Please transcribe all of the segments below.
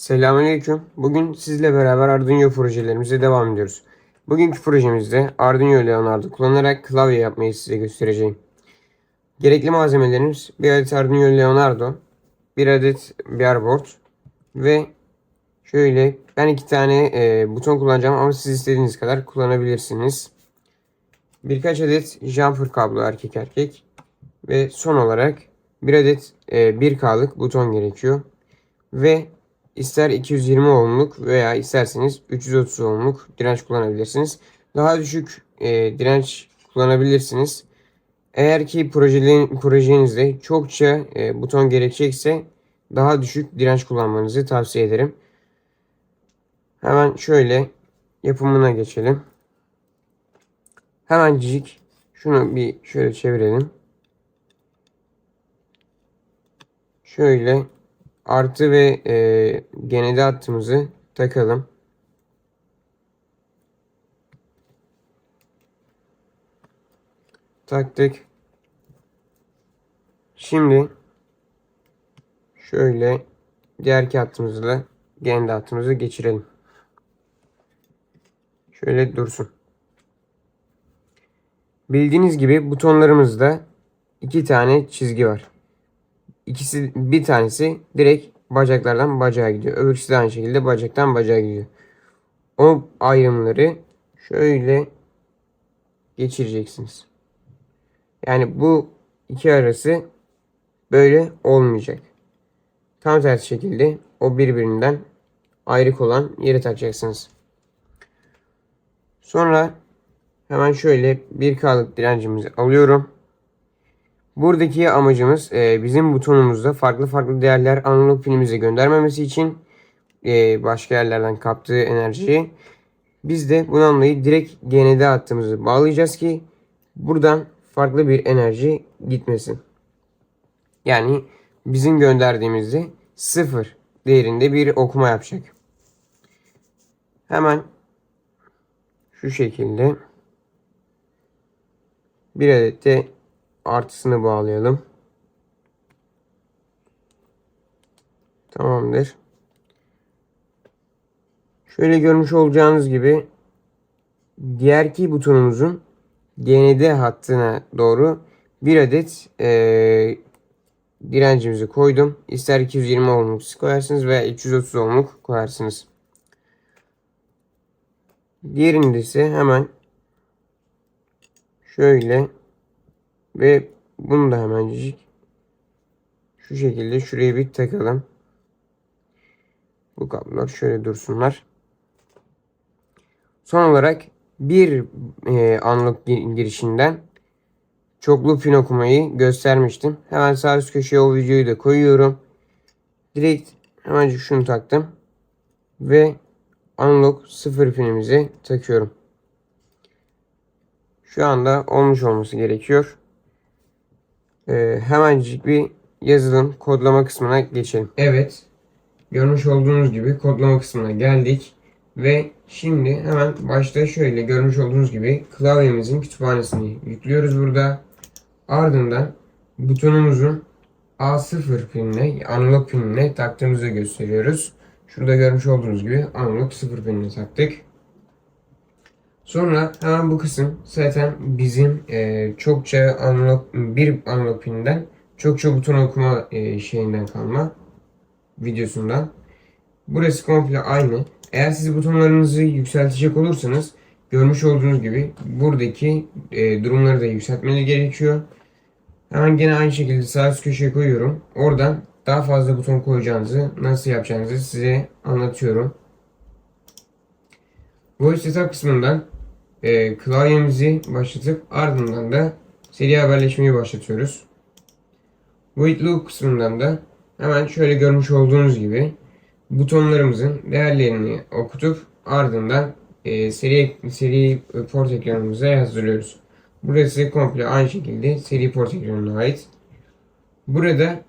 Selamünaleyküm. Bugün sizle beraber Arduino projelerimize devam ediyoruz. Bugünkü projemizde Arduino Leonardo kullanarak klavye yapmayı size göstereceğim. Gerekli malzemelerimiz bir adet Arduino Leonardo, bir adet BR ve şöyle ben iki tane e, buton kullanacağım ama siz istediğiniz kadar kullanabilirsiniz. Birkaç adet jumper kablo erkek erkek ve son olarak bir adet e, 1K'lık buton gerekiyor. Ve ister 220 ohmluk veya isterseniz 330 ohmluk direnç kullanabilirsiniz. Daha düşük e, direnç kullanabilirsiniz. Eğer ki projenizde çokça e, buton gerekecekse daha düşük direnç kullanmanızı tavsiye ederim. Hemen şöyle yapımına geçelim. Hemencik şunu bir şöyle çevirelim. Şöyle artı ve e, genede hattımızı takalım. Taktık. Şimdi şöyle diğer hattımızı da genede hattımızı geçirelim. Şöyle dursun. Bildiğiniz gibi butonlarımızda iki tane çizgi var. İkisi bir tanesi direkt bacaklardan bacağa gidiyor. Öbürküsü de aynı şekilde bacaktan bacağa gidiyor. O ayrımları şöyle geçireceksiniz. Yani bu iki arası böyle olmayacak. Tam tersi şekilde o birbirinden ayrık olan yere takacaksınız. Sonra hemen şöyle bir K'lık direncimizi alıyorum. Buradaki amacımız e, bizim butonumuzda farklı farklı değerler analog pinimize göndermemesi için e, başka yerlerden kaptığı enerjiyi biz de bunu anlayıp direkt GND hattımızı bağlayacağız ki buradan farklı bir enerji gitmesin. Yani bizim gönderdiğimizde sıfır değerinde bir okuma yapacak. Hemen şu şekilde bir adet de artısını bağlayalım. Tamamdır. Şöyle görmüş olacağınız gibi diğer ki butonumuzun GND hattına doğru bir adet e, direncimizi koydum. İster 220 ohmluk koyarsınız veya 330 ohmluk koyarsınız. Diğerinde ise hemen şöyle ve bunu da hemencik şu şekilde şuraya bir takalım. Bu kablolar şöyle dursunlar. Son olarak bir e, anlık girişinden çoklu pin okumayı göstermiştim. Hemen sağ üst köşeye o videoyu da koyuyorum. Direkt hemencik şunu taktım. Ve analog sıfır pinimizi takıyorum. Şu anda olmuş olması gerekiyor. Ee, hemencik bir yazılım kodlama kısmına geçelim. Evet. Görmüş olduğunuz gibi kodlama kısmına geldik. Ve şimdi hemen başta şöyle görmüş olduğunuz gibi klavyemizin kütüphanesini yüklüyoruz burada. Ardından butonumuzun A0 pinine, analog pinine taktığımızı gösteriyoruz. Şurada görmüş olduğunuz gibi analog 0 pinine taktık. Sonra hemen bu kısım zaten bizim e, çokça analog bir analog pininden çokça buton okuma e, şeyinden kalma videosundan. Burası komple aynı. Eğer siz butonlarınızı yükseltecek olursanız görmüş olduğunuz gibi buradaki e, durumları da yükseltmeniz gerekiyor. Hemen gene aynı şekilde sağ üst köşeye koyuyorum. Oradan daha fazla buton koyacağınızı, nasıl yapacağınızı size anlatıyorum. Voice Setup kısmından e, klavyemizi başlatıp ardından da seri haberleşmeyi başlatıyoruz. Void Loop kısmından da hemen şöyle görmüş olduğunuz gibi butonlarımızın değerlerini okutup ardından e, seri seri port ekranımıza yazdırıyoruz. Burası komple aynı şekilde seri port ekranına ait. Burada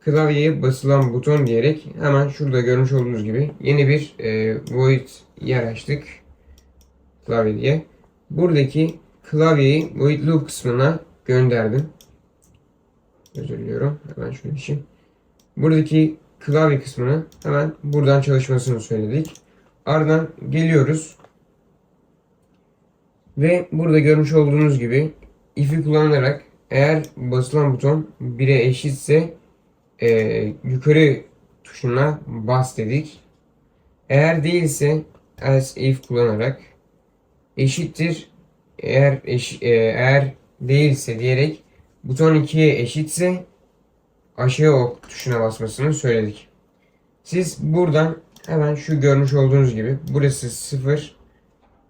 klavyeye basılan buton diyerek hemen şurada görmüş olduğunuz gibi yeni bir e, void yer açtık klavye diye. Buradaki klavyeyi void loop kısmına gönderdim. Özür diliyorum. Hemen şöyle bir şey. Buradaki klavye kısmını hemen buradan çalışmasını söyledik. Ardından geliyoruz. Ve burada görmüş olduğunuz gibi if'i kullanarak eğer basılan buton 1'e eşitse e, yukarı tuşuna bas dedik. Eğer değilse else if kullanarak eşittir eğer eş, e, eğer değilse diyerek buton 2'ye eşitse aşağı ok tuşuna basmasını söyledik. Siz buradan hemen şu görmüş olduğunuz gibi burası 0.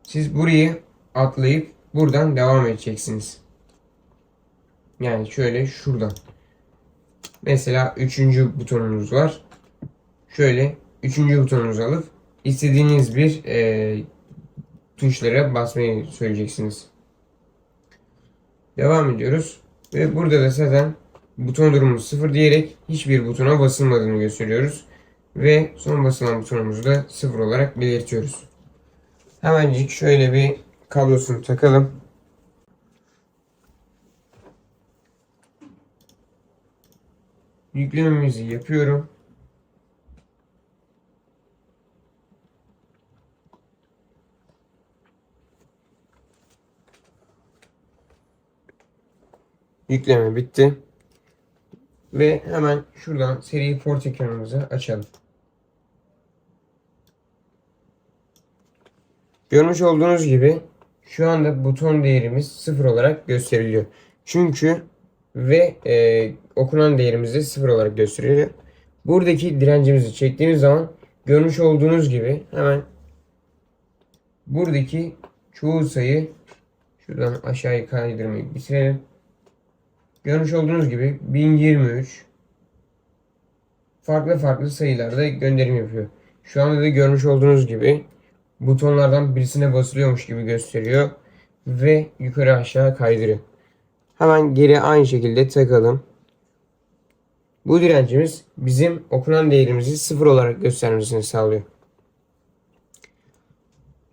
Siz burayı atlayıp buradan devam edeceksiniz. Yani şöyle şuradan. Mesela üçüncü butonumuz var. Şöyle üçüncü butonunuzu alıp istediğiniz bir e, tuşlara basmayı söyleyeceksiniz. Devam ediyoruz. Ve burada da zaten buton durumu sıfır diyerek hiçbir butona basılmadığını gösteriyoruz. Ve son basılan butonumuzu da sıfır olarak belirtiyoruz. Hemencik şöyle bir kablosunu takalım. Yüklememizi yapıyorum. Yükleme bitti. Ve hemen şuradan seri port ekranımızı açalım. Görmüş olduğunuz gibi şu anda buton değerimiz sıfır olarak gösteriliyor. Çünkü ve e, okunan değerimiz de sıfır olarak gösteriliyor. Buradaki direncimizi çektiğimiz zaman görmüş olduğunuz gibi hemen buradaki çoğu sayı şuradan aşağıya kaydırmayı bitirelim. Görmüş olduğunuz gibi 1023 farklı farklı sayılarda gönderim yapıyor. Şu anda da görmüş olduğunuz gibi butonlardan birisine basılıyormuş gibi gösteriyor ve yukarı aşağı kaydırıyor. Hemen geri aynı şekilde takalım. Bu direncimiz bizim okunan değerimizi sıfır olarak göstermesini sağlıyor.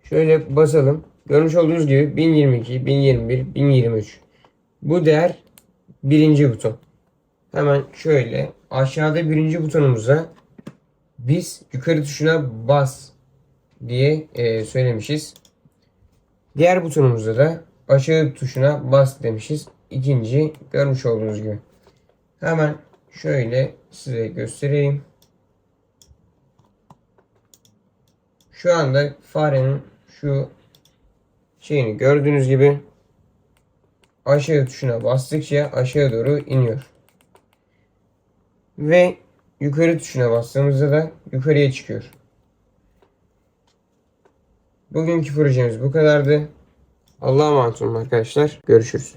Şöyle basalım. Görmüş olduğunuz gibi 1022, 1021, 1023. Bu değer birinci buton. Hemen şöyle aşağıda birinci butonumuza biz yukarı tuşuna bas diye e, söylemişiz. Diğer butonumuzda da aşağı tuşuna bas demişiz. İkinci görmüş olduğunuz gibi. Hemen şöyle size göstereyim. Şu anda farenin şu şeyini gördüğünüz gibi aşağı tuşuna bastıkça aşağı doğru iniyor. Ve yukarı tuşuna bastığımızda da yukarıya çıkıyor. Bugünkü projemiz bu kadardı. Allah'a emanet olun arkadaşlar. Görüşürüz.